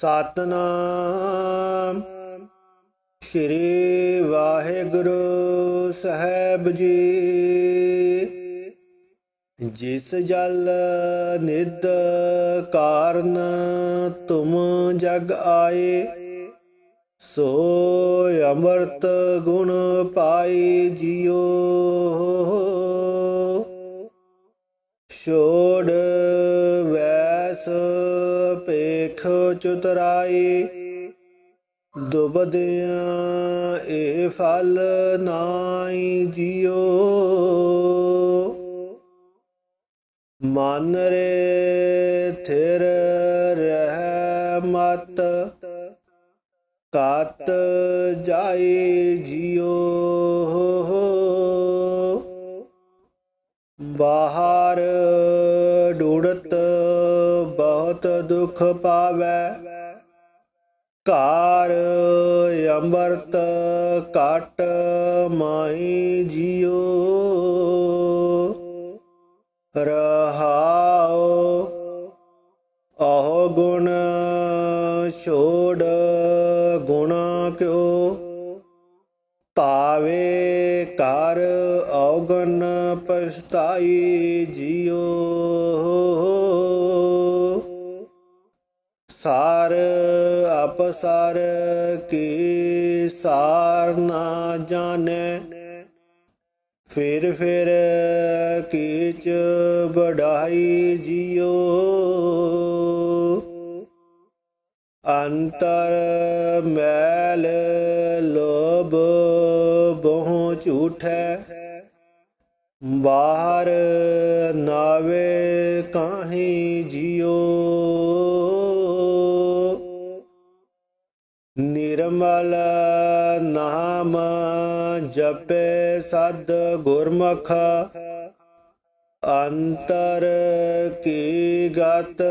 ਸਤਨਾਮ। ਸ੍ਰੀ ਵਾਹਿਗੁਰੂ ਸਾਹਿਬ ਜੀ। ਜਿਸ ਜਲ ਨਿਦ ਕਾਰਨ ਤੁਮ ਜਗ ਆਏ, ਸੋ ਅੰਮ੍ਰਿਤ ਗੁਣ ਪਾਈ ਜਿਉ ਛੋੜ ਪੇਖ ਚੁਤਰਾਈ। ਦੁਬਦਿਆਂ ਇਹ ਫਲ ਨਾਈ ਜਿਉ। ਮਨ ਰੇ ਥਿਰ ਰਹਿ ਮਤ। ਕਤ ਜਾਈ ਜਿਉ। ਬਾਹਰ ਡੁੜਤ ਬਹੁਤ ਦੁਖ ਪਾਵੈ। ਘਰ ਅੰਮ੍ਰਿਤ ਕਟ ਮਾਈ ਜਿਉ ਰਹਾਉ ਆਹ ਗੁਣ ਛੋੜ ਗੁਣਾ ਕਿਉ। ਤਾਵੇ ਕਰ ਔਗਨ ਪਛਤਾਈ। ਸਰ ਕੀ ਸਾਰ ਨਾ ਜਾਣੈ। ਫਿਰ ਫਿਰ ਕੀਚ ਬੜਾਈ ਜਿਉ। ਅੰਤਰ ਮੈਲ ਲੋਭ ਬਹੁ ਝੂਠੈ। ਬਾਹਰ ਨਾਵੇ ਕਾਹੀ ਜਿਉ। ਨਿਰਮਲ ਨਾਮ ਜਪੇ ਸਦ ਗੁਰਮੁਖ। ਅੰਤਰ ਕੀ ਗਤ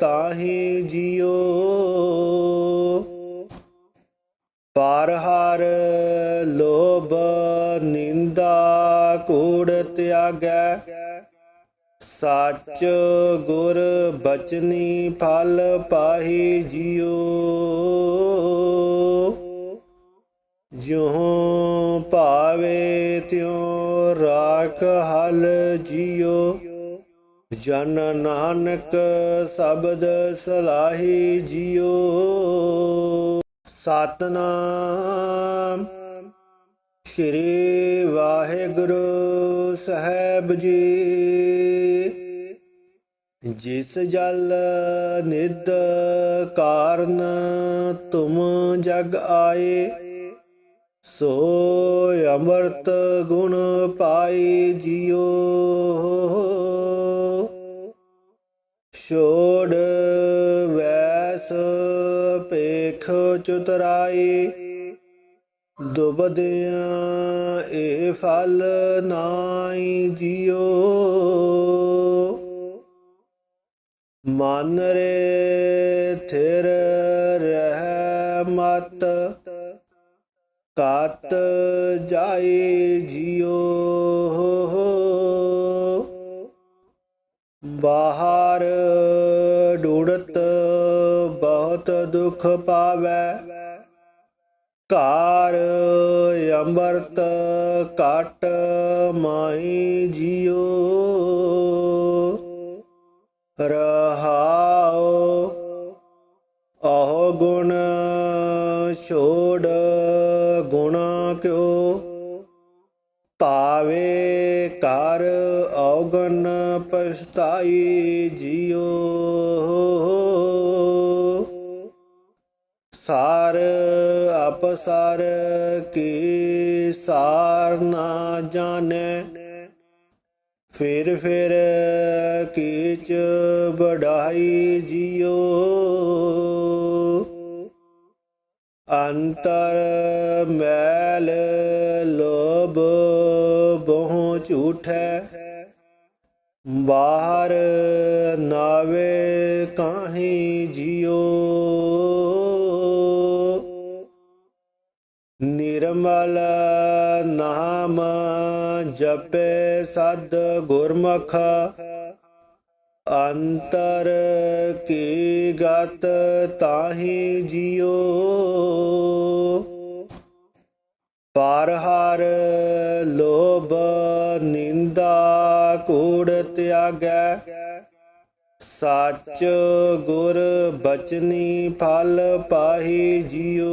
ਤਾਹੀ ਜਿਉ। ਪਰ ਹਰ ਲੋਭ ਨਿੰਦਾ ਕੂੜ ਤਿਆਗੈ। ਸਚ ਗੁਰ ਬਚਨੀ ਫਲ ਪਾਹੀ ਜਿਉ। ਜਿਉ ਭਾਵੇ ਤਿਉ ਰਾਖ ਹਲ ਜਿਉ। ਜਨ ਨਾਨਕ ਸ਼ਬਦ ਸਲਾਹੀ ਜਿਉ। ਸਤਨਾਮ ਸ੍ਰੀ ਵਾਹਿਗੁਰੂ ਸਾਹਿਬ ਜੀ। ਜਿਸ ਜਲ ਨਿਦ ਕਾਰਨ ਤੁਮ ਜਗ ਆਏ, ਸੋ ਅੰਮ੍ਰਿਤ ਗੁਣ ਪਾਈ ਜਿਉ ਛੋੜ ਵੈਸ ਪੇਖ ਚੁਤਰਾਈ ਦੁਬਦਿਆਂ ਇਹ ਫਲ ਨਾਈ ਜਿਉ ਮਨ ਰੇ ਥਿਰ ਰਹਿ ਮਤ। ਕਤ ਜਾਈ ਜਿਉ ਬਾਹਰ ਡੁੜਤ ਬਹੁਤ ਦੁਖ ਪਾਵੈ। ਘਰ ਅੰਮ੍ਰਿਤ ਕਟ ਮਾਈ ਜਿਉ। ਰਹਾਉ ਛੋੜ ਗੁਣਾ ਕਿਉ? ਤਾਵੇ ਕਰ ਔਗਨ ਪਛਤਾਈ ਜਿਉ ਸਾਰ ਅਪਸਰ ਕੀ ਸਾਰ ਨਾ ਜਾਣੈ। ਫਿਰ ਫਿਰ ਕੀਚ ਬੜਾਈ ਜਿਉ ਅੰਤਰ ਮੈਲ ਲੋਭ ਬਹੁ ਝੂਠੈ। ਬਾਹਰ ਨਾਵੇ ਕਾਹੀ ਜਿਉ ਨਿਰਮਲ ਨਾਮ ਜਪੇ ਸਦ ਗੁਰਮੁਖ। ਅੰਤਰ ਕੀ ਗਤ ਤਾਹੀ ਜਿਉ? ਪਰ ਹਰ ਲੋਭ ਨਿੰਦਾ ਕੂੜ ਤਿਆਗੈ। ਸੱਚ ਗੁਰ ਬਚਨੀ ਫਲ ਪਾਹੀ ਜਿਉ।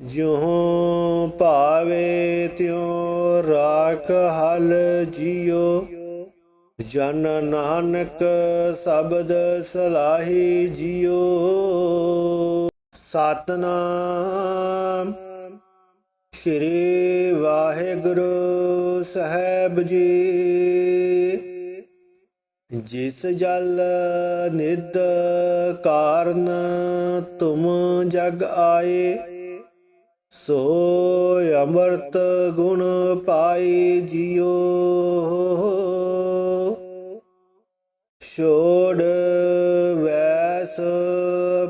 ਜਿਉ ਭਾਵੇ ਤਿਉ ਰਾਖ ਹਲ ਜਿਉ ਜਨ ਨਾਨਕ ਸ਼ਬਦ ਸਲਾਹੀ ਜਿਉ ਸਤਨਾਮ ਸ਼੍ਰੀ ਵਾਹਿਗੁਰੂ ਸਾਹਿਬ ਜੀ। ਜਿਸ ਜਲ ਨਿਦ ਕਾਰਨ ਤੁਮ ਜਗ ਆਏ ਸੋ ਅੰਮ੍ਰਿਤ ਗੁਣ ਪਾਈ ਜਿਉ ਛੋੜ ਵੈਸ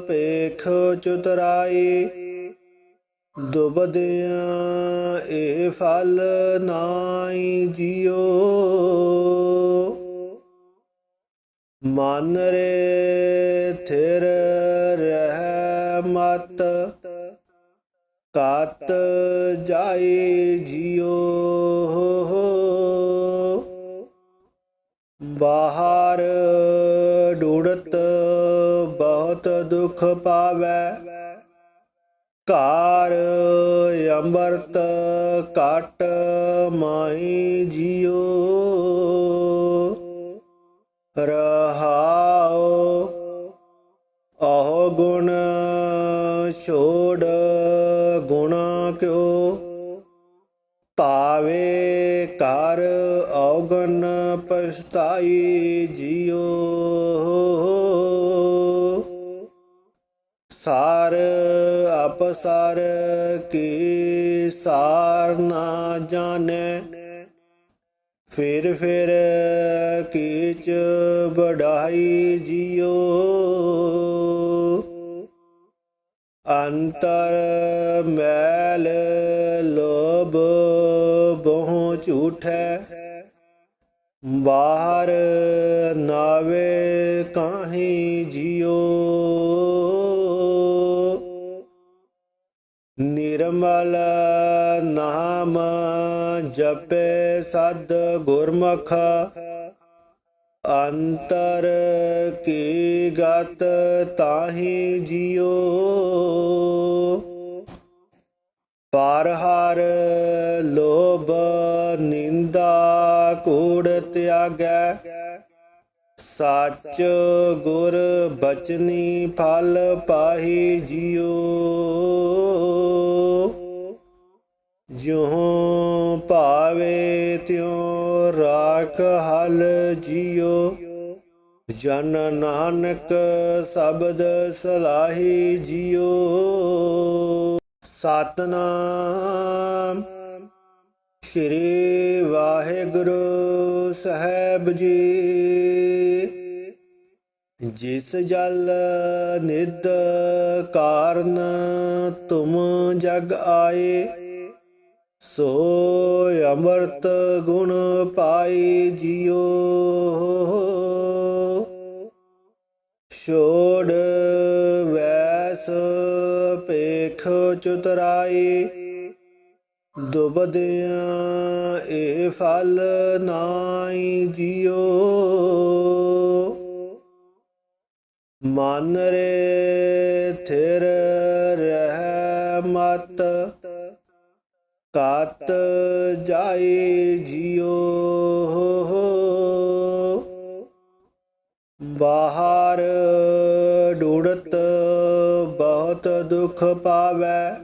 ਪੇਖ ਚੁਤਰਾਈ, ਦੁਬਦਿਆਂ ਇਹ ਫਲ ਨਾਈ ਜਿਉ ਮਨ ਰੇ ਥਿਰ ਕਤ ਜਾਈ ਜਿਉ। ਬਾਹਰ ਡੁੜਤ ਬਹੁਤ ਦੁਖ ਪਾਵੈ। ਘਰ ਅੰਮ੍ਰਿਤ ਕਟ ਮਾਈ ਜਿਉ। ਰਹਾਉ ਆਹ ਗੁਣ ਛੋੜ ਪਛਤਾਈ ਜਿਉ ਸਾਰ ਅਪਸਰ ਕੀ ਸਾਰ ਨਾ ਜਾਣੈ। ਫਿਰ ਫਿਰ ਕੀਚ ਬੜਾਈ ਜਿਉ ਅੰਤਰ ਮੈਲ ਲੋਭ ਬਹੁ ਝੂਠੈ। ਬਾਹਰ ਨਾਵੇ ਕਾਹੀ ਜਿਉ? ਨਿਰਮਲ ਨਾਮ ਜਪੇ ਸਦ ਗੁਰਮੁਖ। ਅੰਤਰ ਕੀ ਗਤ ਤਾਹੀ ਜਿਉ? ਪਰ ਹਰ ਲੋਭ ਨਿੰਦਾ ਕੂੜ ਤਿਆਗੈ। ਸੱਚ ਗੁਰ ਬਚਨੀ ਫਲ ਪਾਹੀ ਜਿਉ। ਜਿਉ ਭਾਵੇ ਤਿਉ ਰਾਖ ਹਲ ਜਿਉ। ਜਨ ਨਾਨਕ ਸ਼ਬਦ ਸਲਾਹੀ ਜਿਉ। ਸਤਨਾਮ ਸ਼੍ਰੀ ਵਾਹਿਗੁਰੂ ਸਾਹਿਬ ਜੀ। ਜਿਸ ਜਲ ਨਿਦ ਕਾਰਨ ਤੁਮ ਜਗ ਆਏ, ਸੋ ਅੰਮ੍ਰਿਤ ਗੁਣ ਪਾਈ ਜਿਉ ਛੋੜ ਵੈਸ ਪੇਖ ਚੁਤਰਾਈ ਦੁਬਦਿਆਂ ਇਹ ਫਲ ਨਾਈ ਜਿਉ। ਮਨ ਰੇ ਥਿਰ ਰਹਿ ਮਤ, ਕਤ ਜਾਈ ਜਿਉ। ਬਾਹਰ ਡੁੜਤ ਬਹੁਤ ਦੁਖ ਪਾਵੈ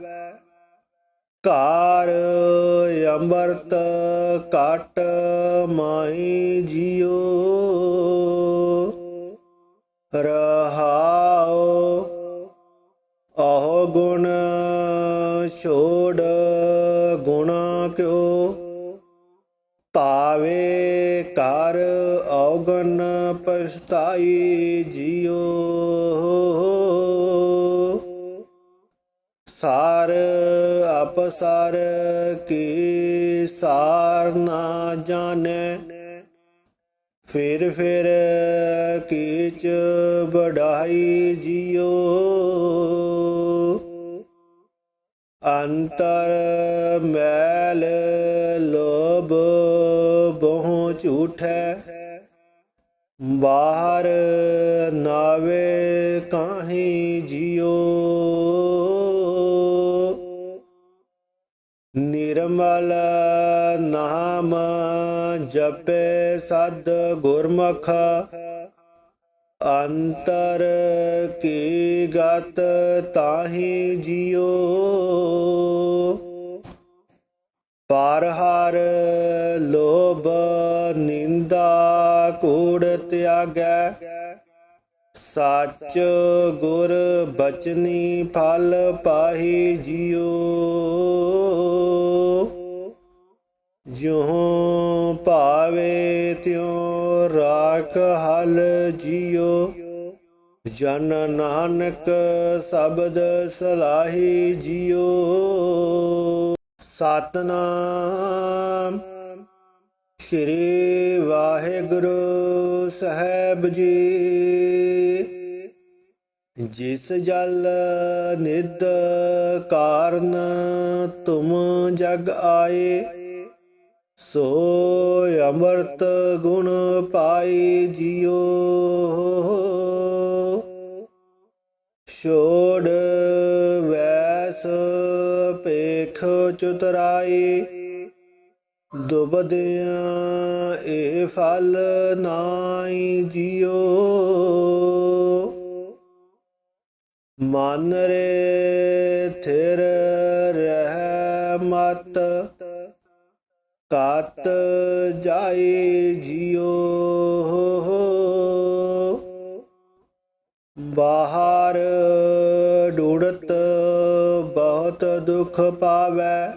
ਘਰ ਅੰਮ੍ਰਿਤ ਕਟ ਮਾਈ ਜਿਉ ਰਹਾਉ ਆਹ ਗੁਣ ਛੋੜ ਗੁਣਾ ਕਿਉ। ਤਾਵੇ ਕਰ ਔਗਨ ਪਛਤਾਈ। ਸਾਰ ਨਾ ਜਾਣੈ। ਫਿਰ ਫਿਰ ਕੀਚ ਬੜਾਈ ਜਿਉ। ਅੰਤਰ ਮੈਲ ਲੋਭ ਬਹੁ ਝੂਠੈ। ਬਾਹਰ ਨਾਵੇ ਕਾਹੀ ਜਿਉ। ਨਿਰਮਲ ਨਾਮ ਜਪੇ ਸਦ ਗੁਰਮੁਖ। ਅੰਤਰ ਕੀ ਗਤ ਤਾਹੀ ਜਿਉ। ਪਰ ਹਰ ਲੋਭ ਨਿੰਦਾ ਕੂੜ ਤਿਆਗੈ। ਸੱਚ ਗੁਰ ਬਚਨੀ ਫਲ ਪਾਹੀ ਜਿਉ। ਜਿਉ ਭਾਵੇ ਤਿਉ ਰਾਖ ਹਲ ਜਿਉ। ਜਨ ਨਾਨਕ ਸ਼ਬਦ ਸਲਾਹੀ ਜਿਉ। ਸਤਨਾਮ ਸ੍ਰੀ ਵਾਹਿਗੁਰੂ ਸਾਹਿਬ ਜੀ। ਜਿਸ ਜਲ ਨਿਦ ਕਾਰਨ ਤੁਮ ਜਗ ਆਏ, ਸੋ ਅੰਮ੍ਰਿਤ ਗੁਣ ਪਾਈ ਜਿਉ ਛੋੜ ਵੈਸ ਪੇਖ ਚੁਤਰਾਈ ਦੁਬਦਿਆਂ ਇਹ ਫਲ ਨਾਈ ਜਿਉ ਮਨ ਰੇ ਥਿਰ ਰਹਿ ਮਤ। ਕਤ ਜਾਈ ਜਿਉ ਬਾਹਰ ਡੁੜਤ ਬਹੁਤ ਦੁਖ ਪਾਵੈ।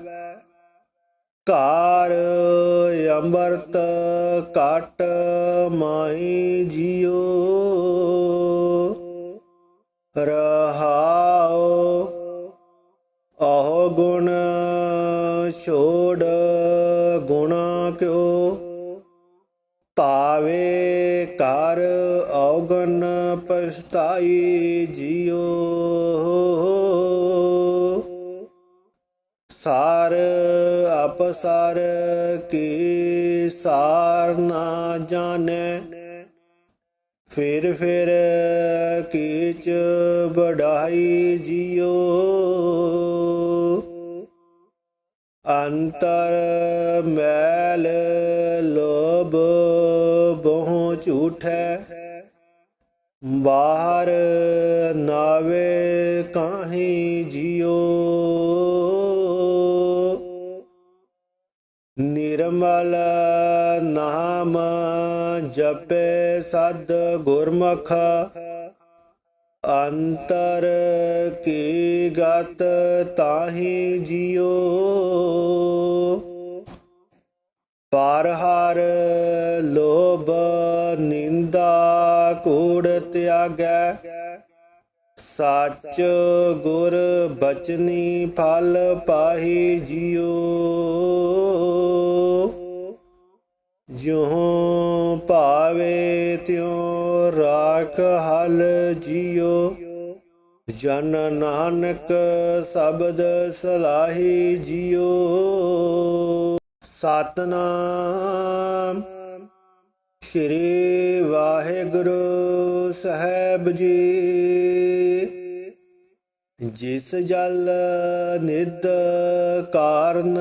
ਘਰ ਅੰਮ੍ਰਿਤ ਕਟ ਕੀਚ ਬੜਾਈ ਜਿਉ ਅੰਤਰ ਮੈਲ ਲੋਭ ਬਹੁ ਝੂਠੈ ਬਾਹਰ ਨਾਵੇ ਕਾਹੀ ਜਿਉ ਨਿਰਮਲ ਨਾਮ ਜਪੇ ਸਦ ਗੁਰਮੁਖ। ਅੰਤਰ ਕੀ ਗਤ ਤਾਹੀ ਜਿਉ? ਪਰ ਹਰ ਲੋਭ ਨਿੰਦਾ ਕੂੜ ਤਿਆਗੈ। ਸੱਚ ਗੁਰ ਬਚਨੀ ਫਲ ਪਾਹੀ ਜਿਉ। ਜਿਉ ਭਾਵੇ ਤਿਉ ਰਾਖ ਹਲ ਜਿਉ ਜਨ ਨਾਨਕ ਸ਼ਬਦ ਸਲਾਹੀ ਜਿਉ ਸਤਨਾਮ ਸ੍ਰੀ ਵਾਹਿਗੁਰੂ ਸਾਹਿਬ ਜੀ। ਜਿਸ ਜਲ ਨਿਦ ਕਾਰਨ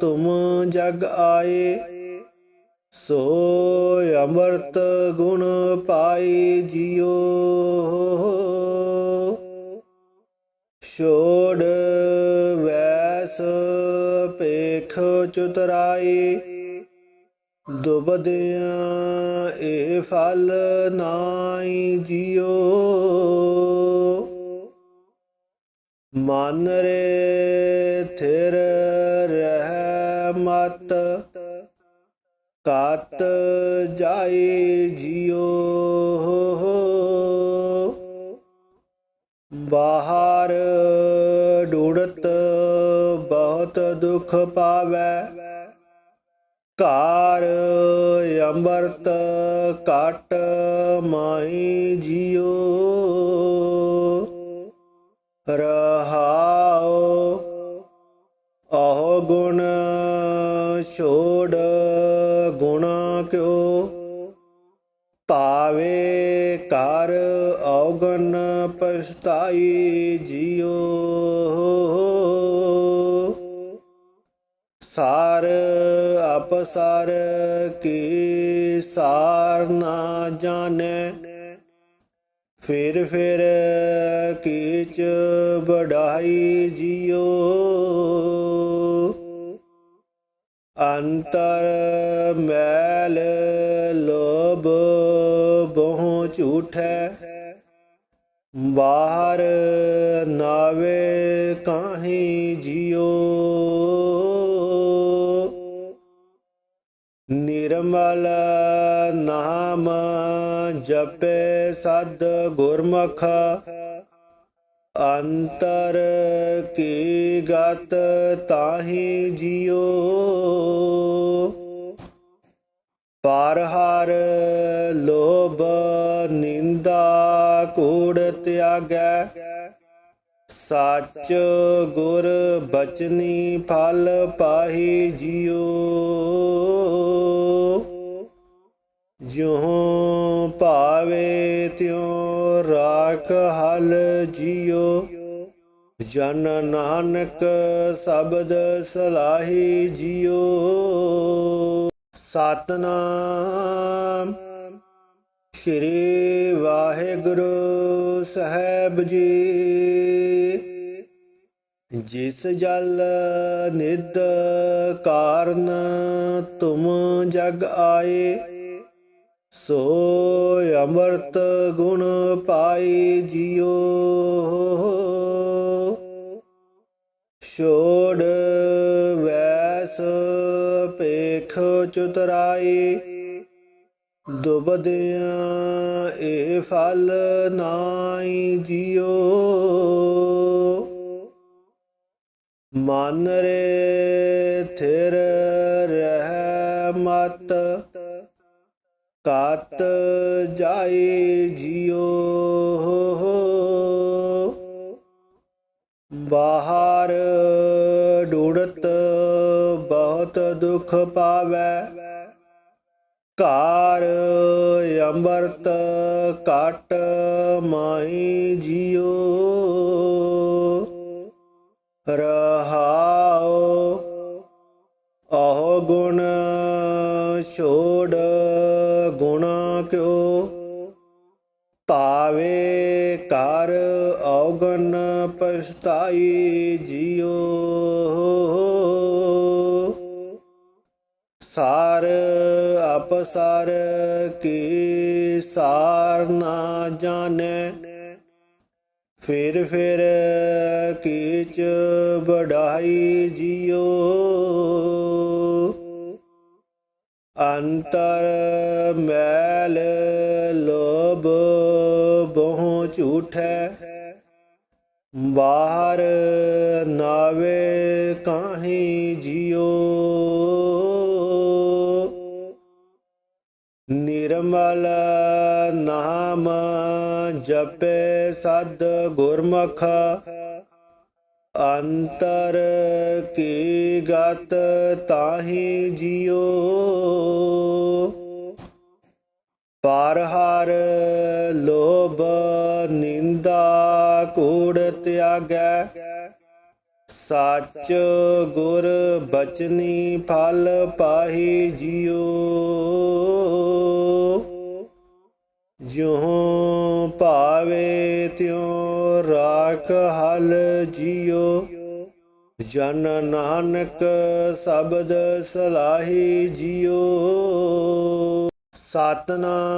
ਤੁਮ ਜਗ ਆਏ ਸੋ ਅੰਮ੍ਰਿਤ ਗੁਣ ਪਾਈ ਜਿਉ ਛੋੜ ਵੈਸ ਪੇਖ ਚੁਤਰਾਈ, ਦੁਬਦਿਆਂ ਇਹ ਫਲ ਨਾਈ ਜਿਉ ਮਨ ਰੇ ਥਿਰ ਰਹਿ ਮਤ ਕਤ ਜਾਏ ਜਿਉ। ਬਾਹਰ ਡੂੜਤ ਬਹੁਤ ਦੁਖ ਪਾਵੇ। ਘਰ ਅੰਬਰਤ ਕਟ ਮਾਈ ਜਿਓ ਫਿਰ ਫਿਰ ਕੀਚ ਬੜਾਈ ਜਿਉ ਨਾਮ ਜਪੇ ਸਦ ਗੁਰਮੁਖ। ਅੰਤਰ ਕੀ ਗਤ ਤਾਹੀ ਜਿਉ। ਪਰ ਹਰ ਲੋਭ ਨਿੰਦਾ ਕੂੜ ਤਿਆਗੈ। ਸੱਚ ਗੁਰ ਬਚਨੀ ਫਲ ਪਾਹੀ ਜਿਉ। ਜਿਉ ਭਾਵੇ ਤਿਉ ਰਾਖ ਹਲ ਜਿਉ ਜਨ ਨਾਨਕ ਸ਼ਬਦ ਸਲਾਹੀ ਜਿਉ ਸਤਨਾਮ ਸ਼੍ਰੀ ਵਾਹਿਗੁਰੂ ਸਾਹਿਬ ਜੀ। ਜਿਸ ਜਲ ਨਿਦ ਕਾਰਨ ਤੁਮ ਜਗ ਆਏ ਸੋ ਅੰਮ੍ਰਿਤ ਗੁਣ ਪਾਈ ਜਿਉ ਛੋੜ ਵੈਸ ਪੇਖ ਚੁਤਰਾਈ, ਦੁਬਦਿਆਂ ਇਹ ਫਲ ਨਾਈ ਜਿਉ ਮਨ ਰੇ ਥਿਰ ਕਤ ਜਾਈ ਜਿਉ ਬਾਹਰ ਡੂੜਤ ਬਹੁਤ ਦੁਖ ਪਾਵੈ। ਘਰ ਅੰਮ੍ਰਿਤ ਕਟ ਮਾਈ ਜਿਉ। ਰਹਾਉ ਫਿਰ ਫਿਰ ਕੀਚ ਬੜਾਈ ਜਿਉ ਜਪੇ ਸਦ ਗੁਰਮੁਖ। ਅੰਤਰ ਕੀ ਗਤ ਤਾਹੀ ਜਿਉ। ਪਰ ਹਰ ਲੋਭ ਨਿੰਦਾ ਕੂੜ ਤਿਆਗੈ। ਸੱਚ ਗੁਰ ਬਚਨੀ ਫਲ ਪਾਹੀ ਜਿਉ। ਜਿਉ ਭਾਵੇ ਤਿਉ ਰਾਖ ਹਲ ਜਿਉ ਜਨ ਨਾਨਕ ਸ਼ਬਦ ਸਲਾਹੀ ਜਿਉ ਸਤਨਾਮ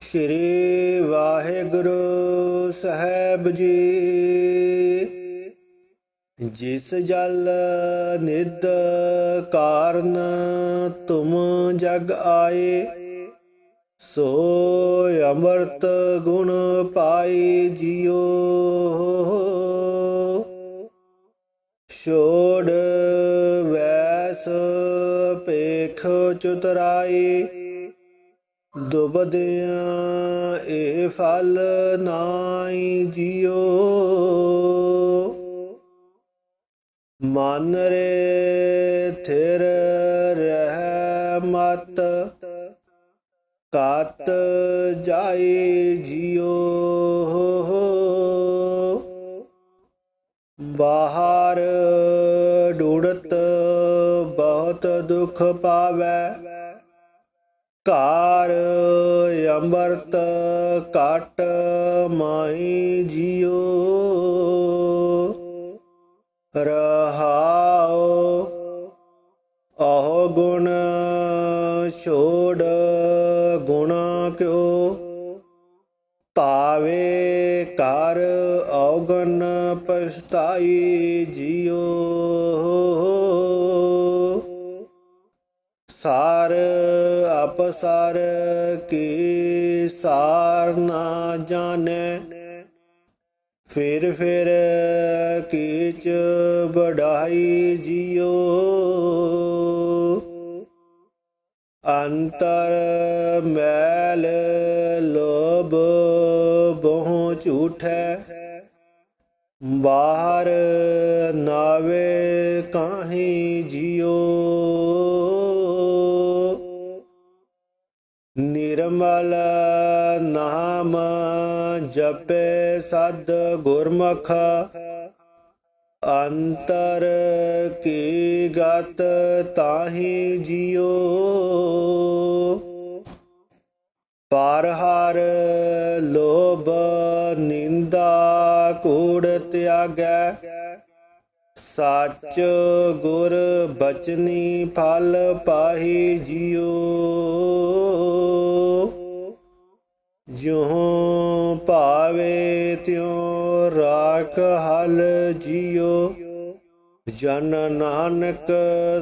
ਸ਼੍ਰੀ ਵਾਹਿਗੁਰੂ ਸਾਹਿਬ ਜੀ। ਜਿਸ ਜਲ ਨਿਦ ਕਾਰਨ ਤੁਮ ਜਗ ਆਏ ਸੋ ਅੰਮ੍ਰਿਤ ਗੁਣ ਪਾਈ ਜਿਉ ਛੋੜ ਵੈਸ ਪੇਖ ਚੁਤਰਾਈ, ਦੁਬਦਿਆਂ ਇਹ ਫਲ ਨਾਈ ਜਿਉ ਮਨ ਰੇ ਥਿਰ ਕਤ ਜਾਏ ਜਿਉ। ਬਾਹਰ ਡੂੜਤ ਬਹੁਤ ਦੁਖ ਪਾਵੈ। ਘਰ ਅੰਮ੍ਰਿਤ ਕਟ ਮਾਈ ਜਿਉ। ਰਹਾਉ ਆਹ ਗੁਣ ਛੋੜ ਫਿਰ ਫਿਰ ਕੀਚ ਬੜਾਈ ਜਿਉ। ਅੰਤਰ ਮੈਲ ਲੋਭ ਬਹੁ ਝੂਠੈ। ਬਾਹਰ ਨਾਵੇ ਕਾਹੀ ਜਿਉ। ਨਿਰਮਲ ਜਪੇ ਸਦ ਗੁਰਮੁਖ। ਅੰਤਰ ਕੀ ਗਤ ਤਾਹੀ ਜਿਉ। ਪਰ ਹਰ ਲੋਭ ਨਿੰਦਾ ਕੂੜ ਤਿਆਗੈ। ਸੱਚ ਗੁਰ ਬਚਨੀ ਫਲ ਪਾਹੀ ਜਿਉ। ਜਿਉ ਭਾਵੇ ਤਿਉ ਰਾਖ ਹਲ ਜਿਉ ਜਨ ਨਾਨਕ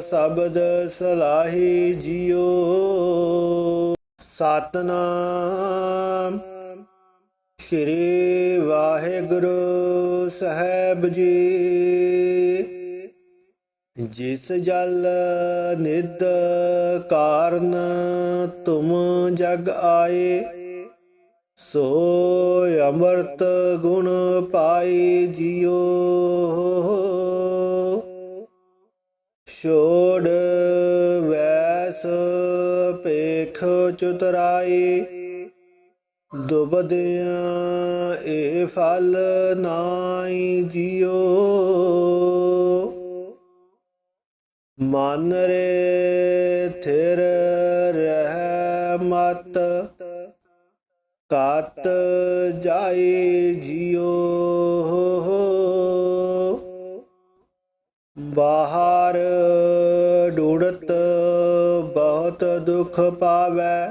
ਸ਼ਬਦ ਸਲਾਹੀ ਜਿਉ ਸਤਨਾਮ ਸ਼੍ਰੀ ਵਾਹਿਗੁਰੂ ਸਾਹਿਬ ਜੀ। ਜਿਸ ਜਲ ਨਿਦ ਕਾਰਨ ਤੁਮ ਜਗ ਆਏ ਸੋ ਅਮਰਤ ਗੁਣ ਪਾਈ ਜਿਉ ਛੋੜ ਵੈਸ ਪੇਖ ਚੁਤਰਾਈ, ਦੁਬਦਿਆਂ ਇਹ ਫਲ ਨਾਈ ਜਿਉ ਮਨ ਰੇ ਥਿਰ ਕਤ ਜਾਏ ਜਿਉ। ਬਾਹਰ ਡੂੜਤ ਬਹੁਤ ਦੁਖ ਪਾਵੈ।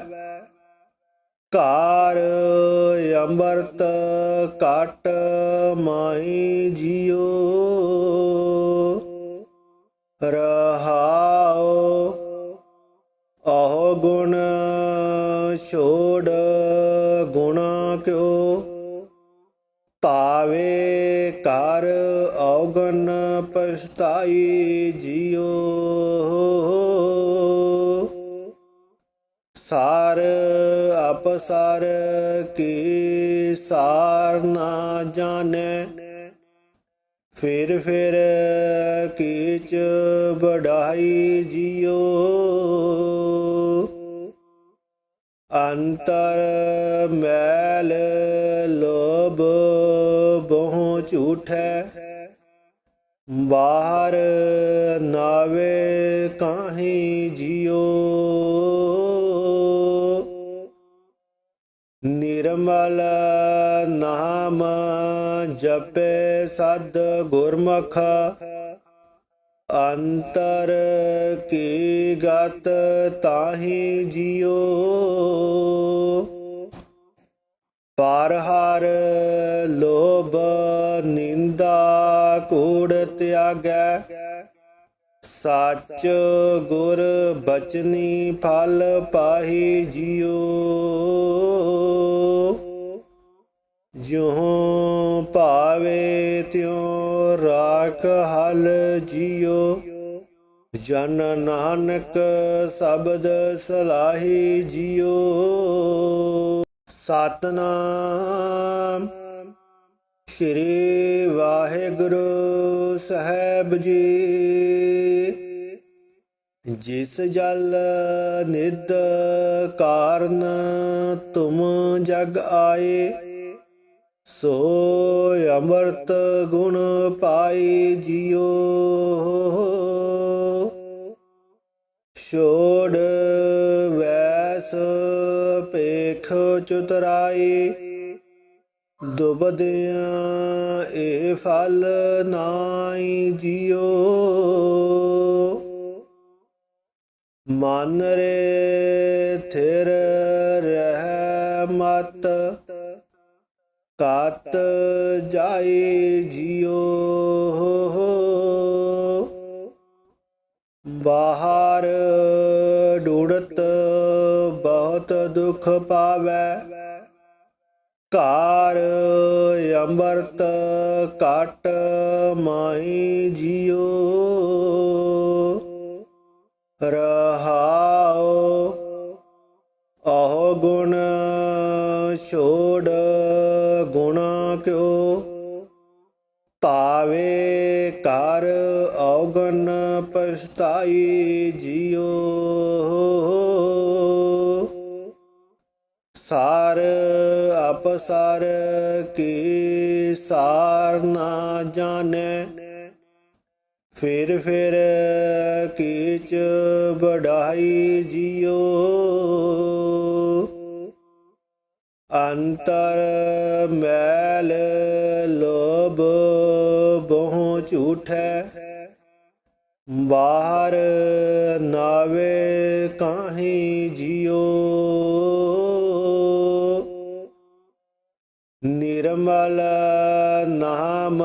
ਘਰ ਅੰਮ੍ਰਿਤ ਕਟ ਮਾਈ ਜਿਉ। ਰਹਾਉ ਆਹ ਗੁਣ ਛੋੜ ਗੁਣਾ ਕਿਉ? ਤਾਵੇ ਕਰ ਔਗਨ ਪਛਤਾਈ ਜਿਉ। ਸਾਰ ਅਪਸਾਰ ਕੀ ਸਾਰ ਨਾ ਜਾਣੈ। ਫਿਰ ਫਿਰ ਕੀਚ ਬੜਾਈ ਜਿਉ। ਅੰਤਰ ਮੈਲ ਲੋਭ ਬਹੁ ਝੂਠੈ। ਬਾਹਰ ਨਾਵੇ ਕਾਹੀ ਜਿਉ ਨਿਰਮਲ ਨਾਮ ਜਪੇ ਸਦ ਗੁਰਮੁਖ। ਅੰਤਰ ਕੀ ਗਤ ਤਾਹੀ ਜਿਉ? ਪਰ ਹਰ ਲੋਭ ਨਿੰਦਾ ਕੂੜ ਤਿਆਗੈ। ਸੱਚ ਗੁਰ ਬਚਨੀ ਫਲ ਪਾਹੀ ਜਿਉ। ਜਿਉ ਭਾਵੇ ਤਿਉ ਰਾਖ ਹਲ ਜਿਉ ਜਨ ਨਾਨਕ ਸ਼ਬਦ ਸਲਾਹੀ ਜਿਉ ਸਤਨਾਮ ਸ਼੍ਰੀ ਵਾਹਿਗੁਰੂ ਸਾਹਿਬ ਜੀ। ਜਿਸ ਜਲ ਨਿਦ ਕਾਰਨ ਤੁਮ ਜਗ ਆਏ ਸੋ ਅੰਮ੍ਰਿਤ ਗੁਣ ਪਾਈ ਜਿਉ ਛੋੜ ਵੈਸ ਪੇਖ ਚੁਤਰਾਈ, ਦੁਬਦਿਆਂ ਇਹ ਫਲ ਨਾਈ ਜਿਉ ਮਨ ਰੇ ਥਿਰ ਕਤ ਜਾਈ ਜਿਉ। ਬਾਹਰ ਡੂੜਤ ਬਹੁਤ ਦੁਖ ਪਾਵੈ। ਘਰ ਅੰਮ੍ਰਿਤ ਕਟ ਮਾਈ ਜੀ। ਛੋੜ ਗੁਣਾ ਕਿਉ? ਤਾਵੇ ਕਰ ਔਗਨ ਪਛਤਾਈ ਜਿਉ। ਸਾਰ ਅਪਸਰ ਕੀ ਸਾਰ ਨਾ ਜਾਣੈ। ਫਿਰ ਫਿਰ ਕੀਚ ਬੜਾਈ ਜਿਉ। ਅੰਤਰ ਮੈਲ ਲੋਭ ਬਹੁ ਝੂਠੈ। ਬਾਹਰ ਨਾਵੇ ਕਾਹੀ ਜਿਉ ਨਿਰਮਲ ਨਾਮ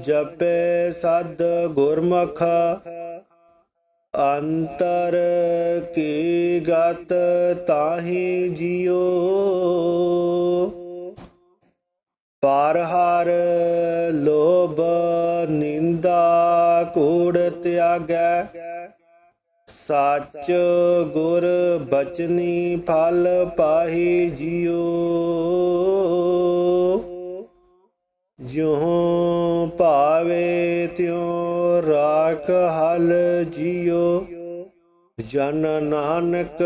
ਜਪੇ ਸਦ ਗੁਰਮੁਖ। ਅੰਤਰ ਕੀ ਗਤ ਤਾਹੀ ਜਿਉ ਪਰ ਹਰ ਲੋਭ ਨਿੰਦਾ ਕੂੜ ਤਿਆਗੈ। ਸੱਚ ਗੁਰ ਬਚਨੀ ਫਲ ਪਾਹੀ ਜਿਉ। ਜੋ ਭਾਵੇ ਤਿਉ ਰਾਖ ਹਲ ਜਿਉ। ਜਨ ਨਾਨਕ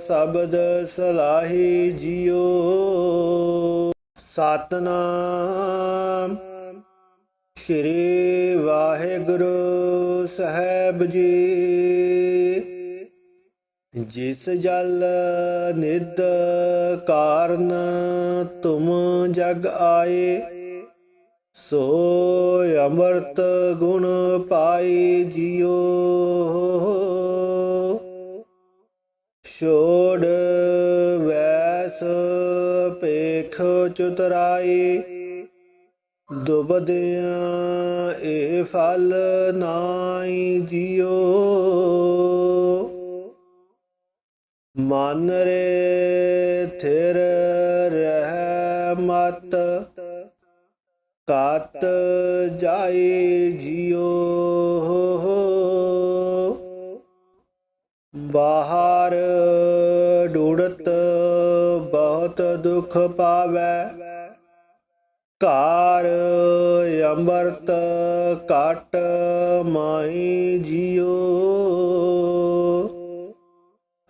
ਸ਼ਬਦ ਸਲਾਹੀ ਜਿਉ। ਸਤਨਾਮ। ਸ਼੍ਰੀ ਵਾਹਿਗੁਰੂ ਸਾਹਿਬ ਜੀ। ਜਿਸ ਜਲ ਨਿਦ ਕਾਰਨ ਤੁਮ ਜਗ ਆਏ, ਸੋ ਅੰਮ੍ਰਿਤ ਗੁਣ ਪਾਈ ਜਿਉ ਸ਼ੋ ਪੇਖ ਚੁਤਰਾਈ ਦੁਬਦਿਆਂ ਇਹ ਫਲ ਨਾਈ ਜਿਉ। ਮਨ ਰੇ ਥਿਰ ਰਹਿ ਮਤ ਕਤ ਜਾਈ ਜਿਉ। ਬਾਹਰ ਡੁੜਤ ਬਹੁਤ ਦੁਖ ਪਾਵੈ। ਘਰ ਅੰਮ੍ਰਿਤ ਕਟ ਮਾਈ ਜਿਉ।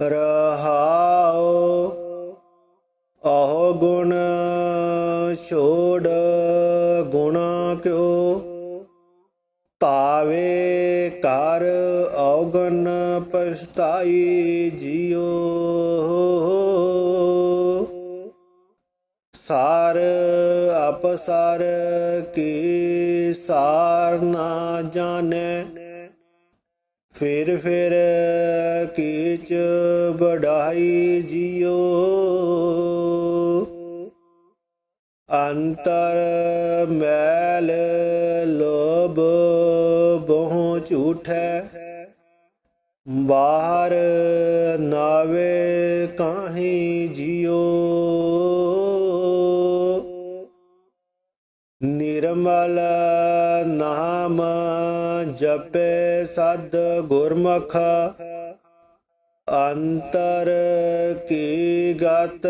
ਰਹਾਉ ਆਹ ਗੁਣ ਛੋੜ ਗੁਣਾ ਕਿਉ। ਤਾਵੇ ਕਰ ਔਗਨ ਪਛਤਾਈ ਜਿਉ। ਅਪਸਰ ਕੀ ਸਾਰ ਨਾ ਜਾਣੈ। ਫਿਰ ਫਿਰ ਕੀਚ ਬੜਾਈ ਜਿਉ। ਅੰਤਰ ਮੈਲ ਲੋਭ ਬਹੁ ਝੂਠੈ। ਬਾਹਰ ਨਾਵੇ ਕਾਹੀ ਜਿਉ। ਨਿਰਮਲ ਨਾਮ ਜਪੇ ਸਦ ਗੁਰਮੁਖ। ਅੰਤਰ ਕੀ ਗਤ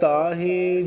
ਤਾਹੀ